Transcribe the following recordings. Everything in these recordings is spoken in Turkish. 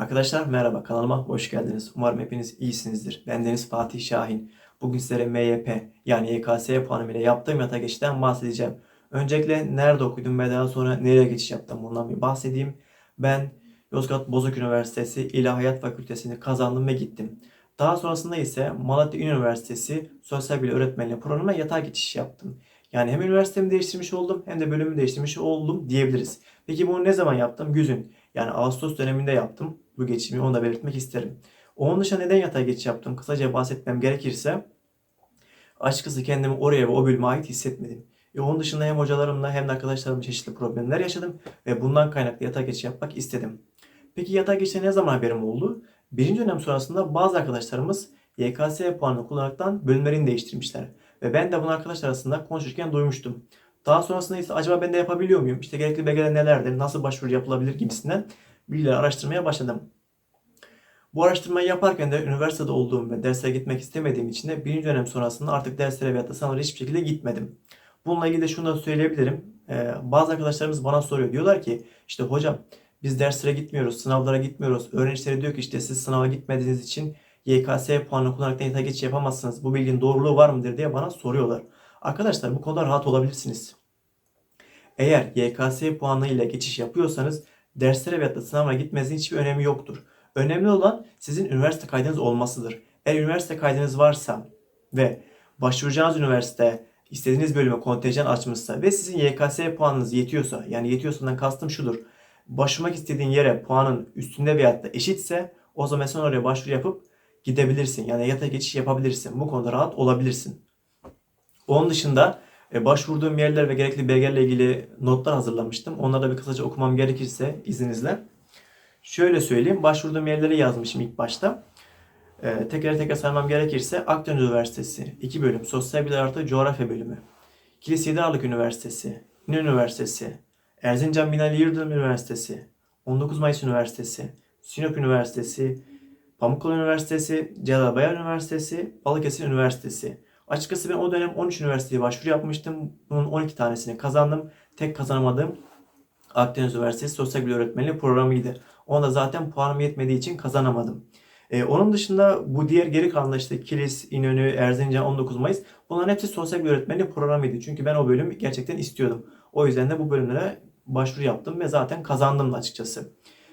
Arkadaşlar merhaba kanalıma hoş geldiniz. Umarım hepiniz iyisinizdir. Bendeniz Fatih Şahin. Bugün sizlere MYP yani YKS puanım ile yaptığım yata geçişten bahsedeceğim. Öncelikle nerede okudum ve daha sonra nereye geçiş yaptım bundan bir bahsedeyim. Ben Yozgat Bozok Üniversitesi İlahiyat Fakültesini kazandım ve gittim. Daha sonrasında ise Malatya Üniversitesi Sosyal Bilim Öğretmenliği programına yatay geçiş yaptım. Yani hem üniversitemi değiştirmiş oldum hem de bölümümü değiştirmiş oldum diyebiliriz. Peki bunu ne zaman yaptım? Güzün. Yani Ağustos döneminde yaptım bu geçişimi onu da belirtmek isterim. Onun dışında neden yatay geçiş yaptım? Kısaca bahsetmem gerekirse açıkçası kendimi oraya ve o bölüme ait hissetmedim. E onun dışında hem hocalarımla hem de arkadaşlarımla çeşitli problemler yaşadım ve bundan kaynaklı yatay geçiş yapmak istedim. Peki yatay geçişte ne zaman haberim oldu? Birinci dönem sonrasında bazı arkadaşlarımız YKS puanını kullanaraktan bölümlerini değiştirmişler. Ve ben de bunu arkadaşlar arasında konuşurken duymuştum. Daha sonrasında ise acaba ben de yapabiliyor muyum? İşte gerekli belgeler nelerdir? Nasıl başvuru yapılabilir gibisinden bilgiler araştırmaya başladım. Bu araştırmayı yaparken de üniversitede olduğum ve derslere gitmek istemediğim için de birinci dönem sonrasında artık derslere veyahut da sınavlara hiçbir şekilde gitmedim. Bununla ilgili de şunu da söyleyebilirim. Ee, bazı arkadaşlarımız bana soruyor. Diyorlar ki işte hocam biz derslere gitmiyoruz, sınavlara gitmiyoruz. Öğrencilere diyor ki işte siz sınava gitmediğiniz için YKS puanını kullanarak yata geçiş yapamazsınız. Bu bilginin doğruluğu var mıdır diye bana soruyorlar. Arkadaşlar bu konuda rahat olabilirsiniz. Eğer YKS puanı ile geçiş yapıyorsanız derslere veyahut da sınavlara gitmenizin hiçbir önemi yoktur. Önemli olan sizin üniversite kaydınız olmasıdır. Eğer üniversite kaydınız varsa ve başvuracağınız üniversite istediğiniz bölüme kontenjan açmışsa ve sizin YKS puanınız yetiyorsa yani yetiyorsundan kastım şudur. Başvurmak istediğin yere puanın üstünde veyahut da eşitse o zaman sen oraya başvuru yapıp gidebilirsin. Yani yatay geçiş yapabilirsin. Bu konuda rahat olabilirsin. Onun dışında e, başvurduğum yerler ve gerekli belgelerle ilgili notlar hazırlamıştım. Onları da bir kısaca okumam gerekirse izninizle. Şöyle söyleyeyim. Başvurduğum yerleri yazmışım ilk başta. Ee, tekrar tekrar saymam gerekirse Akdeniz Üniversitesi 2 bölüm Sosyal Bilimler artı Coğrafya bölümü. Kilis Yediağırlık Üniversitesi, İnönü Üniversitesi, Erzincan Binali Yıldırım Üniversitesi, 19 Mayıs Üniversitesi, Sinop Üniversitesi, Pamukkale Üniversitesi, Celal Bayar Üniversitesi, Balıkesir Üniversitesi. Açıkçası ben o dönem 13 üniversiteye başvuru yapmıştım. Bunun 12 tanesini kazandım. Tek kazanamadığım Akdeniz Üniversitesi Sosyal Bilim Öğretmenliği programıydı. Onda zaten puanım yetmediği için kazanamadım. Ee, onun dışında bu diğer geri kalan işte Kilis, İnönü, Erzincan, 19 Mayıs bunların hepsi sosyal bilim öğretmenliği programıydı. Çünkü ben o bölümü gerçekten istiyordum. O yüzden de bu bölümlere başvuru yaptım ve zaten kazandım da açıkçası.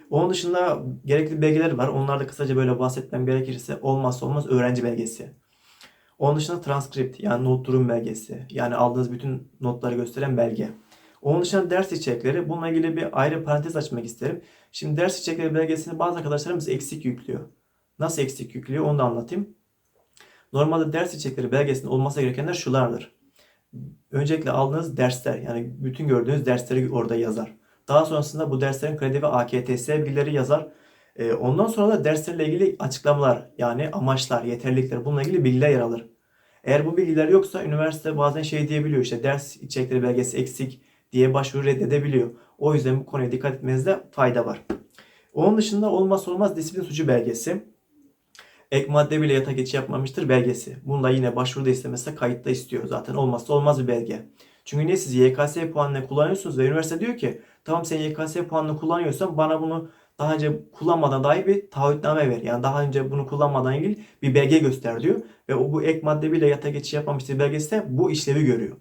Onun dışında gerekli belgeler var. Onlarda da kısaca böyle bahsetmem gerekirse olmazsa olmaz öğrenci belgesi. Onun dışında transkript yani not durum belgesi. Yani aldığınız bütün notları gösteren belge. Onun dışında ders içerikleri. Bununla ilgili bir ayrı parantez açmak isterim. Şimdi ders içerikleri belgesini bazı arkadaşlarımız eksik yüklüyor. Nasıl eksik yüklüyor onu da anlatayım. Normalde ders içerikleri belgesinde olması gerekenler şulardır. Öncelikle aldığınız dersler yani bütün gördüğünüz dersleri orada yazar. Daha sonrasında bu derslerin kredi ve AKTS bilgileri yazar. Ee, ondan sonra da derslerle ilgili açıklamalar yani amaçlar, yeterlilikler bununla ilgili bilgiler yer alır. Eğer bu bilgiler yoksa üniversite bazen şey diyebiliyor işte ders içerikleri belgesi eksik diye başvuru reddedebiliyor. O yüzden bu konuya dikkat etmenizde fayda var. Onun dışında olmazsa olmaz disiplin suçu belgesi. Ek madde bile yata geçiş yapmamıştır belgesi. Bunu da yine başvuruda istemezse kayıtta istiyor. Zaten olmazsa olmaz bir belge. Çünkü niye siz YKS puanını kullanıyorsunuz ve üniversite diyor ki tamam sen YKS puanını kullanıyorsan bana bunu daha önce kullanmadan dair bir taahhütname ver. Yani daha önce bunu kullanmadan ilgili bir belge göster diyor. Ve o bu ek madde bile yata geçiş yapmamıştır belgesi de bu işlevi görüyor.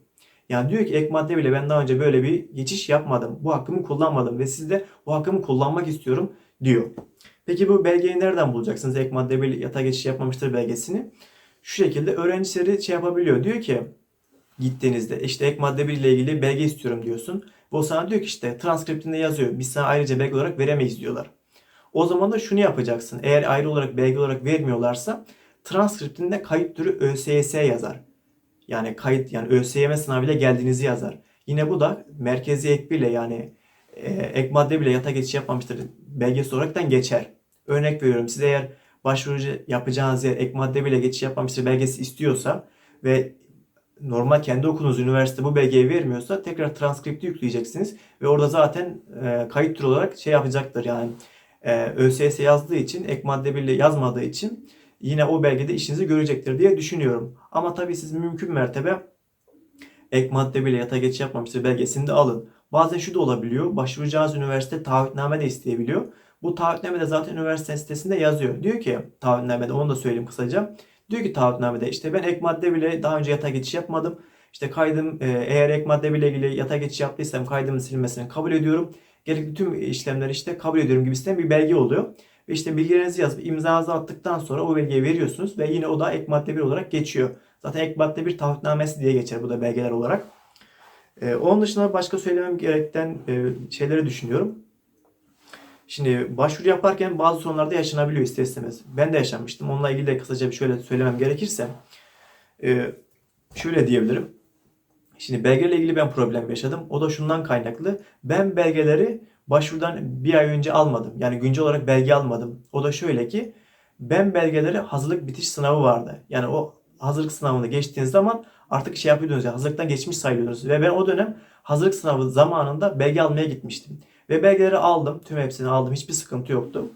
Yani diyor ki ek madde bile ben daha önce böyle bir geçiş yapmadım. Bu hakkımı kullanmadım ve siz de bu hakkımı kullanmak istiyorum diyor. Peki bu belgeyi nereden bulacaksınız? Ek madde bile yata geçiş yapmamıştır belgesini. Şu şekilde öğrencileri şey yapabiliyor. Diyor ki gittiğinizde işte ek madde ile ilgili belge istiyorum diyorsun. O sana diyor ki işte transkriptinde yazıyor. Biz sana ayrıca belge olarak veremeyiz diyorlar. O zaman da şunu yapacaksın. Eğer ayrı olarak belge olarak vermiyorlarsa transkriptinde kayıt türü ÖSYS yazar. Yani kayıt yani ÖSYM sınavıyla geldiğinizi yazar. Yine bu da merkezi ek bile yani e, ek madde bile yata geçiş yapmamıştır belgesi olaraktan geçer. Örnek veriyorum size eğer başvuru yapacağınız yer ek madde bile geçiş yapmamıştır belgesi istiyorsa ve normal kendi okulunuz üniversite bu belgeyi vermiyorsa tekrar transkripti yükleyeceksiniz ve orada zaten e, kayıt türü olarak şey yapacaktır yani e, ÖSS yazdığı için ek madde bile yazmadığı için yine o belgede işinizi görecektir diye düşünüyorum. Ama tabii siz mümkün mertebe ek madde bile yata geçiş yapmamıştır belgesini de alın. Bazen şu da olabiliyor. Başvuracağınız üniversite taahhütname de isteyebiliyor. Bu taahhütnamede zaten üniversite sitesinde yazıyor. Diyor ki taahhütnamede onu da söyleyeyim kısaca. Diyor ki taahhütnamede işte ben ek madde bile daha önce yatağa geçiş yapmadım. İşte kaydım e, eğer ek madde bile ilgili yatağa geçiş yaptıysam kaydımın silinmesini kabul ediyorum. Gerekli tüm işlemleri işte kabul ediyorum gibisinden bir belge oluyor. Ve işte bilgilerinizi yazıp imzanızı attıktan sonra o belgeyi veriyorsunuz ve yine o da ek madde 1 olarak geçiyor. Zaten ek madde 1 taahhütnamesi diye geçer bu da belgeler olarak. Ee, onun dışında başka söylemem gereken e, şeyleri düşünüyorum. Şimdi başvuru yaparken bazı sorunlarda yaşanabiliyor ister istemez. Ben de yaşamıştım. Onunla ilgili de kısaca bir şöyle söylemem gerekirse. e, şöyle diyebilirim. Şimdi belgelerle ilgili ben problem yaşadım. O da şundan kaynaklı. Ben belgeleri başvurudan bir ay önce almadım. Yani güncel olarak belge almadım. O da şöyle ki ben belgeleri hazırlık bitiş sınavı vardı. Yani o hazırlık sınavını geçtiğiniz zaman artık şey yapıyordunuz ya hazırlıktan geçmiş sayılıyordunuz. Ve ben o dönem hazırlık sınavı zamanında belge almaya gitmiştim. Ve belgeleri aldım. Tüm hepsini aldım. Hiçbir sıkıntı yoktu.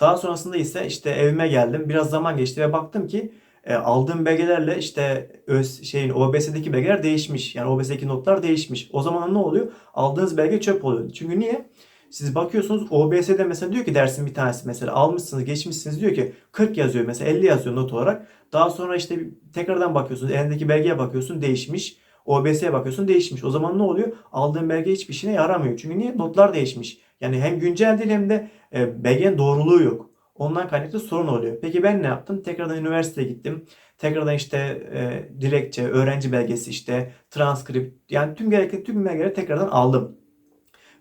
Daha sonrasında ise işte evime geldim. Biraz zaman geçti ve baktım ki e, aldığım belgelerle işte öz şeyin OBS'deki belgeler değişmiş. Yani OBS'deki notlar değişmiş. O zaman ne oluyor? Aldığınız belge çöp oluyor. Çünkü niye? Siz bakıyorsunuz OBS'de mesela diyor ki dersin bir tanesi mesela almışsınız geçmişsiniz diyor ki 40 yazıyor mesela 50 yazıyor not olarak. Daha sonra işte tekrardan bakıyorsunuz elindeki belgeye bakıyorsun değişmiş. OBS'ye bakıyorsun değişmiş. O zaman ne oluyor? Aldığın belge hiçbir işine yaramıyor. Çünkü niye? Notlar değişmiş. Yani hem güncel değil hem de e, belgenin doğruluğu yok. Ondan kaynaklı sorun oluyor. Peki ben ne yaptım? Tekrardan üniversiteye gittim. Tekrardan işte e, dilekçe, öğrenci belgesi işte transkript yani tüm gerekli tüm belgeleri tekrardan aldım.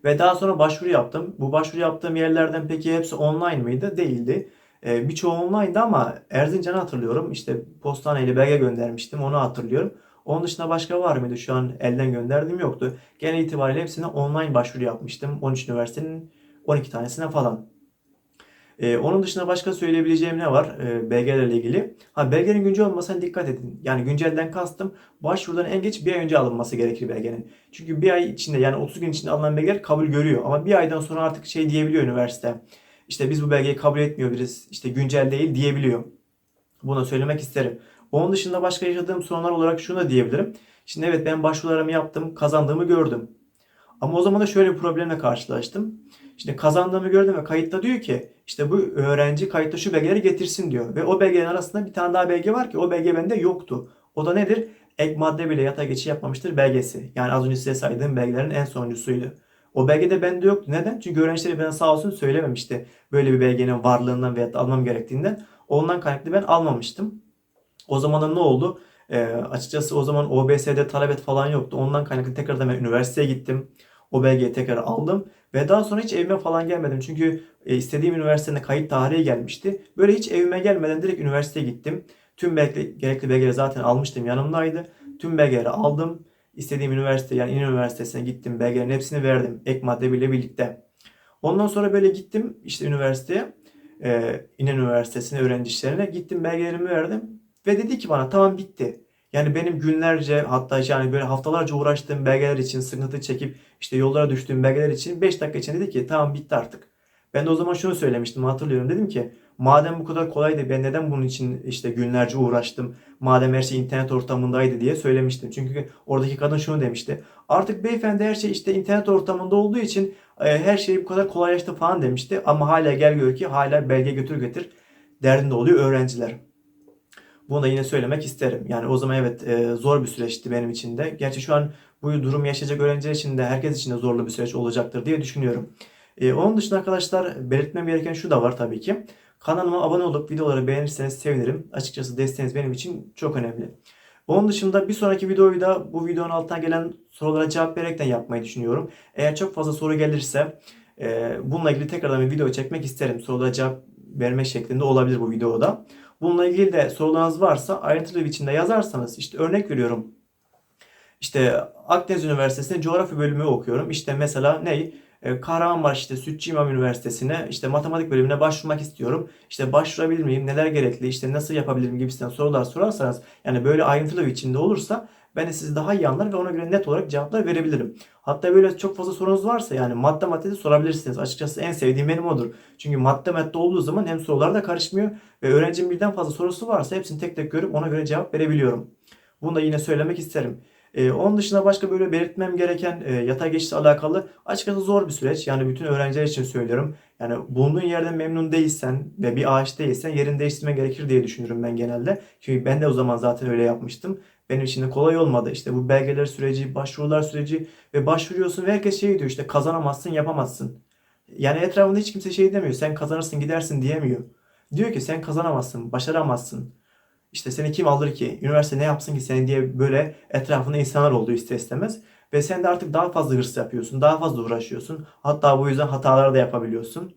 Ve daha sonra başvuru yaptım. Bu başvuru yaptığım yerlerden peki hepsi online mıydı? Değildi. E, birçoğu online'dı ama Erzincan'ı hatırlıyorum. İşte postaneyle belge göndermiştim. Onu hatırlıyorum. Onun dışında başka var mıydı? Şu an elden gönderdiğim yoktu. Genel itibariyle hepsine online başvuru yapmıştım. 13 üniversitenin 12 tanesine falan. Ee, onun dışında başka söyleyebileceğim ne var e, belgelerle ilgili? Ha, belgenin güncel olmasına dikkat edin. Yani güncelden kastım başvurudan en geç bir ay önce alınması gerekir belgenin. Çünkü bir ay içinde yani 30 gün içinde alınan belgeler kabul görüyor. Ama bir aydan sonra artık şey diyebiliyor üniversite. İşte biz bu belgeyi kabul etmiyoruz. İşte güncel değil diyebiliyor. Bunu söylemek isterim. Onun dışında başka yaşadığım sorunlar olarak şunu da diyebilirim. Şimdi evet ben başvurularımı yaptım, kazandığımı gördüm. Ama o zaman da şöyle bir problemle karşılaştım. Şimdi kazandığımı gördüm ve kayıtta diyor ki işte bu öğrenci kayıtta şu belgeleri getirsin diyor. Ve o belgelerin arasında bir tane daha belge var ki o belge bende yoktu. O da nedir? Ek madde bile yatağa geçiş yapmamıştır belgesi. Yani az önce size saydığım belgelerin en sonuncusuydu. O belge de bende yoktu. Neden? Çünkü öğrencileri bana sağ olsun söylememişti. Böyle bir belgenin varlığından veya almam gerektiğinden. Ondan kaynaklı ben almamıştım. O zaman da ne oldu? E, açıkçası o zaman OBS'de talebet falan yoktu. Ondan kaynaklı tekrardan ben üniversiteye gittim. O belgeyi tekrar aldım. Ve daha sonra hiç evime falan gelmedim. Çünkü e, istediğim üniversitede kayıt tarihi gelmişti. Böyle hiç evime gelmeden direkt üniversiteye gittim. Tüm belge, gerekli belgeleri zaten almıştım yanımdaydı. Tüm belgeleri aldım. İstediğim üniversite yani İnönü Üniversitesi'ne gittim. Belgelerin hepsini verdim. Ek madde bile birlikte. Ondan sonra böyle gittim işte üniversiteye. E, İnönü Üniversitesi'ne öğrenci işlerine. Gittim belgelerimi verdim. Ve dedi ki bana tamam bitti. Yani benim günlerce hatta yani böyle haftalarca uğraştığım belgeler için sıkıntı çekip işte yollara düştüğüm belgeler için 5 dakika için dedi ki tamam bitti artık. Ben de o zaman şunu söylemiştim hatırlıyorum dedim ki madem bu kadar kolaydı ben neden bunun için işte günlerce uğraştım madem her şey internet ortamındaydı diye söylemiştim. Çünkü oradaki kadın şunu demişti artık beyefendi her şey işte internet ortamında olduğu için e, her şey bu kadar kolaylaştı falan demişti ama hala gel gör ki hala belge götür getir derdinde oluyor öğrenciler. Bunu da yine söylemek isterim. Yani o zaman evet e, zor bir süreçti benim için de. Gerçi şu an bu durum yaşayacak öğrenciler için de herkes için de zorlu bir süreç olacaktır diye düşünüyorum. E, onun dışında arkadaşlar belirtmem gereken şu da var tabii ki. Kanalıma abone olup videoları beğenirseniz sevinirim. Açıkçası desteğiniz benim için çok önemli. Onun dışında bir sonraki videoyu da bu videonun altına gelen sorulara cevap vererekten yapmayı düşünüyorum. Eğer çok fazla soru gelirse e, bununla ilgili tekrardan bir video çekmek isterim. Sorulara cevap verme şeklinde olabilir bu videoda. Bununla ilgili de sorularınız varsa ayrıntılı biçimde yazarsanız işte örnek veriyorum. İşte Akdeniz Üniversitesi'nde coğrafya bölümü okuyorum. İşte mesela ne? E, Kahramanmaraş işte Sütçü İmam Üniversitesi'ne işte matematik bölümüne başvurmak istiyorum. İşte başvurabilir miyim? Neler gerekli? İşte nasıl yapabilirim gibisinden sorular sorarsanız yani böyle ayrıntılı biçimde olursa ben de sizi daha iyi anlar ve ona göre net olarak cevaplar verebilirim. Hatta böyle çok fazla sorunuz varsa yani madde madde de sorabilirsiniz. Açıkçası en sevdiğim benim odur. Çünkü madde madde olduğu zaman hem sorular da karışmıyor ve öğrencinin birden fazla sorusu varsa hepsini tek tek görüp ona göre cevap verebiliyorum. Bunu da yine söylemek isterim. E, onun dışında başka böyle belirtmem gereken e, yatay geçişle alakalı açıkçası zor bir süreç. Yani bütün öğrenciler için söylüyorum. Yani bulunduğun yerden memnun değilsen ve bir ağaç değilsen yerini değiştirmen gerekir diye düşünürüm ben genelde. Çünkü ben de o zaman zaten öyle yapmıştım. Benim için de kolay olmadı. İşte bu belgeler süreci, başvurular süreci ve başvuruyorsun ve herkes şey diyor işte kazanamazsın, yapamazsın. Yani etrafında hiç kimse şey demiyor. Sen kazanırsın, gidersin diyemiyor. Diyor ki sen kazanamazsın, başaramazsın. İşte seni kim alır ki? Üniversite ne yapsın ki seni diye böyle etrafında insanlar oldu ister istemez. Ve sen de artık daha fazla hırs yapıyorsun, daha fazla uğraşıyorsun. Hatta bu yüzden hatalar da yapabiliyorsun.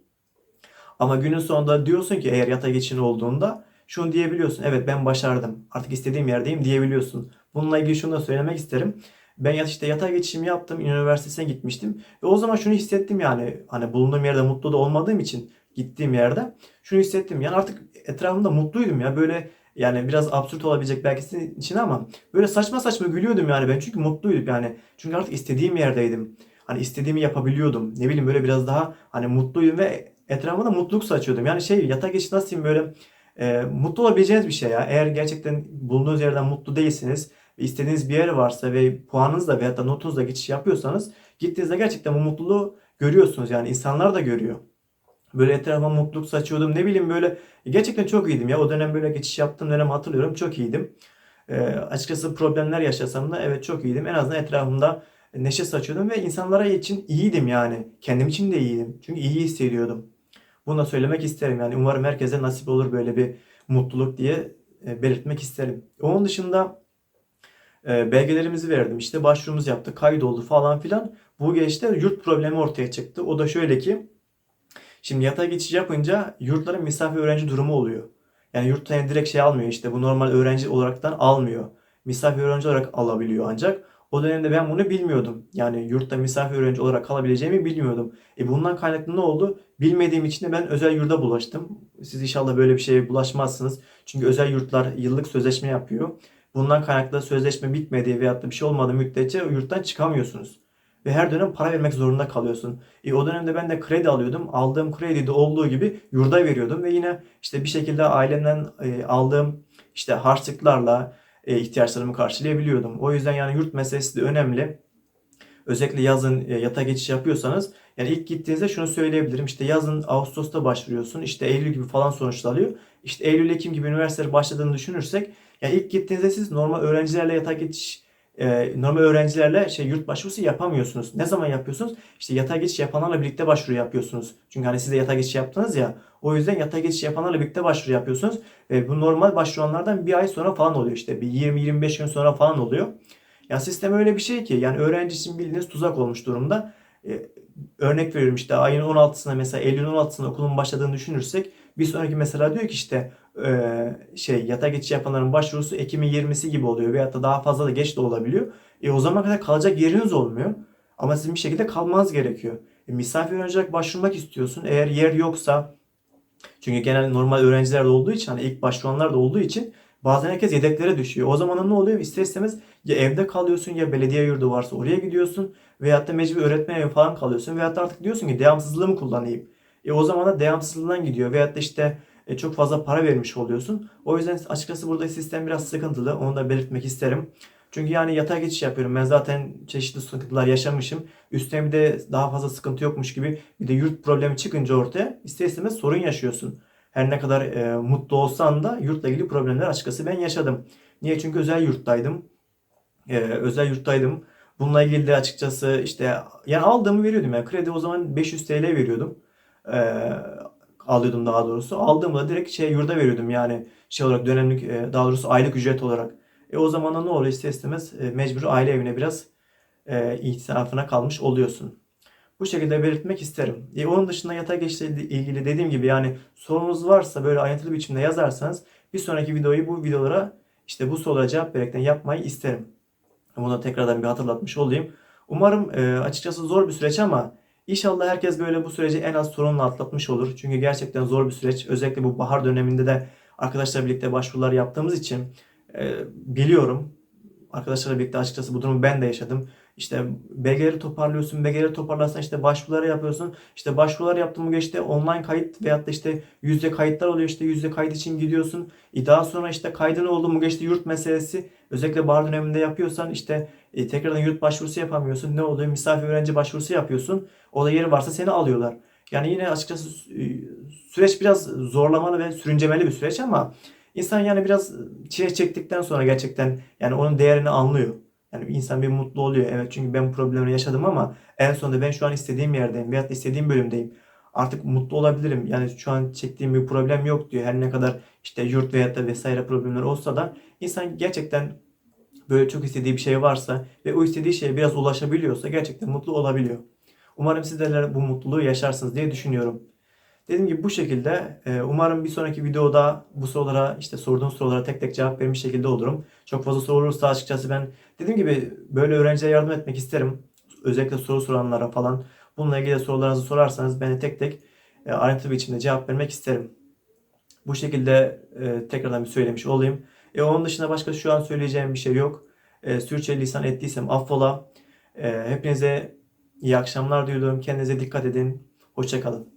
Ama günün sonunda diyorsun ki eğer yata geçin olduğunda şunu diyebiliyorsun. Evet ben başardım. Artık istediğim yerdeyim diyebiliyorsun. Bununla ilgili şunu da söylemek isterim. Ben işte yatay geçişimi yaptım. Üniversitesine gitmiştim. Ve o zaman şunu hissettim yani. Hani bulunduğum yerde mutlu da olmadığım için gittiğim yerde şunu hissettim. Yani artık etrafımda mutluydum ya. Böyle yani biraz absürt olabilecek belki sizin için ama böyle saçma saçma gülüyordum yani ben çünkü mutluydum yani. Çünkü artık istediğim yerdeydim. Hani istediğimi yapabiliyordum. Ne bileyim böyle biraz daha hani mutluydum ve etrafıma da mutluluk saçıyordum. Yani şey yatak geçiş nasıl böyle e, mutlu olabileceğiniz bir şey ya. Eğer gerçekten bulunduğunuz yerden mutlu değilsiniz istediğiniz bir yer varsa ve puanınızla veyahut da notunuzla geçiş yapıyorsanız gittiğinizde gerçekten bu mutluluğu görüyorsunuz. Yani insanlar da görüyor. Böyle etrafa mutluluk saçıyordum. Ne bileyim böyle gerçekten çok iyiydim ya. O dönem böyle geçiş yaptığım dönem hatırlıyorum. Çok iyiydim. E, açıkçası problemler yaşasam da evet çok iyiydim. En azından etrafımda neşe saçıyordum ve insanlara için iyiydim yani. Kendim için de iyiydim. Çünkü iyi hissediyordum. Bunu da söylemek isterim. Yani umarım herkese nasip olur böyle bir mutluluk diye e, belirtmek isterim. Onun dışında e, belgelerimizi verdim. İşte başvurumuzu yaptık. Kaydoldu falan filan. Bu geçte yurt problemi ortaya çıktı. O da şöyle ki Şimdi yatay geçiş yapınca yurtların misafir öğrenci durumu oluyor. Yani yurt yani direkt şey almıyor işte bu normal öğrenci olaraktan almıyor. Misafir öğrenci olarak alabiliyor ancak. O dönemde ben bunu bilmiyordum. Yani yurtta misafir öğrenci olarak kalabileceğimi bilmiyordum. E bundan kaynaklı ne oldu? Bilmediğim için de ben özel yurda bulaştım. Siz inşallah böyle bir şeye bulaşmazsınız. Çünkü özel yurtlar yıllık sözleşme yapıyor. Bundan kaynaklı sözleşme bitmediği veyahut da bir şey olmadığı müddetçe yurttan çıkamıyorsunuz ve her dönem para vermek zorunda kalıyorsun. E, o dönemde ben de kredi alıyordum. Aldığım kredi de olduğu gibi yurda veriyordum ve yine işte bir şekilde ailemden e, aldığım işte harçlıklarla e, ihtiyaçlarımı karşılayabiliyordum. O yüzden yani yurt meselesi de önemli. Özellikle yazın e, yata geçiş yapıyorsanız yani ilk gittiğinizde şunu söyleyebilirim. İşte yazın Ağustos'ta başvuruyorsun. İşte Eylül gibi falan sonuçlar alıyor. İşte Eylül Ekim gibi üniversiteler başladığını düşünürsek yani ilk gittiğinizde siz normal öğrencilerle yata geçiş e, normal öğrencilerle şey yurt başvurusu yapamıyorsunuz. Ne zaman yapıyorsunuz? İşte yatay geçiş yapanlarla birlikte başvuru yapıyorsunuz. Çünkü hani siz de yatay geçiş yaptınız ya. O yüzden yatay geçiş yapanlarla birlikte başvuru yapıyorsunuz. E, bu normal başvuranlardan bir ay sonra falan oluyor işte. Bir 20-25 gün sonra falan oluyor. Ya sistem öyle bir şey ki yani öğrenci için bildiğiniz tuzak olmuş durumda. E, örnek veriyorum işte ayın 16'sına mesela Eylül'ün 16'sına okulun başladığını düşünürsek bir sonraki mesela diyor ki işte e, şey yata geçiş yapanların başvurusu Ekim'in 20'si gibi oluyor veyahut da daha fazla da geç de olabiliyor. E o zaman kadar kalacak yeriniz olmuyor. Ama sizin bir şekilde kalmanız gerekiyor. E, misafir öğrenci başvurmak istiyorsun. Eğer yer yoksa çünkü genel normal öğrenciler de olduğu için hani ilk başvuranlar da olduğu için bazen herkes yedeklere düşüyor. O zaman ne oluyor? İster istemez ya evde kalıyorsun ya belediye yurdu varsa oraya gidiyorsun veyahut da mecbur öğretmen evi falan kalıyorsun veyahut da artık diyorsun ki devamsızlığımı kullanayım. E o zaman da devamsızlığından gidiyor veyahut da işte e, çok fazla para vermiş oluyorsun. O yüzden açıkçası burada sistem biraz sıkıntılı. Onu da belirtmek isterim. Çünkü yani yatay geçiş yapıyorum. Ben zaten çeşitli sıkıntılar yaşamışım. Üstüne bir de daha fazla sıkıntı yokmuş gibi bir de yurt problemi çıkınca ortaya ister istemez sorun yaşıyorsun. Her ne kadar e, mutlu olsan da yurtla ilgili problemler açıkçası ben yaşadım. Niye? Çünkü özel yurttaydım. E, özel yurttaydım. Bununla ilgili de açıkçası işte yani aldığımı veriyordum. Yani kredi o zaman 500 TL veriyordum. E, alıyordum daha doğrusu. Aldığımda direkt şey yurda veriyordum yani şey olarak dönemlik e, daha doğrusu aylık ücret olarak. E o zaman da ne oluyor ister istemez e, mecbur aile evine biraz e, ihtilafına kalmış oluyorsun. Bu şekilde belirtmek isterim. E, onun dışında yatay geçişle ilgili dediğim gibi yani sorunuz varsa böyle ayrıntılı biçimde yazarsanız bir sonraki videoyu bu videolara işte bu sorulara cevap verekten yapmayı isterim. Bunu tekrardan bir hatırlatmış olayım. Umarım e, açıkçası zor bir süreç ama İnşallah herkes böyle bu süreci en az sorunla atlatmış olur. Çünkü gerçekten zor bir süreç. Özellikle bu bahar döneminde de arkadaşlarla birlikte başvurular yaptığımız için e, biliyorum. Arkadaşlarla birlikte açıkçası bu durumu ben de yaşadım. İşte belgeleri toparlıyorsun. Belgeleri toparlarsan işte başvuruları yapıyorsun. İşte başvurular yaptın mı işte online kayıt veyahut da işte yüzde kayıtlar oluyor. işte yüzde kayıt için gidiyorsun. E daha sonra işte kaydın oldu mu geçti yurt meselesi. Özellikle bahar döneminde yapıyorsan işte e, tekrardan yurt başvurusu yapamıyorsun. Ne oluyor? Misafir öğrenci başvurusu yapıyorsun. O da yeri varsa seni alıyorlar. Yani yine açıkçası e, süreç biraz zorlamalı ve sürüncemeli bir süreç ama insan yani biraz çile çektikten sonra gerçekten yani onun değerini anlıyor. Yani insan bir mutlu oluyor. Evet çünkü ben bu problemi yaşadım ama en sonunda ben şu an istediğim yerdeyim veyahut istediğim bölümdeyim. Artık mutlu olabilirim. Yani şu an çektiğim bir problem yok diyor. Her ne kadar işte yurt veyahut da vesaire problemler olsa da insan gerçekten böyle çok istediği bir şey varsa ve o istediği şeye biraz ulaşabiliyorsa gerçekten mutlu olabiliyor. Umarım sizler bu mutluluğu yaşarsınız diye düşünüyorum. Dediğim gibi bu şekilde e, umarım bir sonraki videoda bu sorulara işte sorduğum sorulara tek tek cevap vermiş şekilde olurum. Çok fazla soru olursa açıkçası ben dediğim gibi böyle öğrencilere yardım etmek isterim. Özellikle soru soranlara falan. Bununla ilgili sorularınızı sorarsanız ben de tek tek e, ayrıntılı bir biçimde cevap vermek isterim. Bu şekilde e, tekrardan bir söylemiş olayım. E, onun dışında başka şu an söyleyeceğim bir şey yok. E, sürçülisan ettiysem affola. E, hepinize iyi akşamlar diliyorum. Kendinize dikkat edin. Hoşçakalın.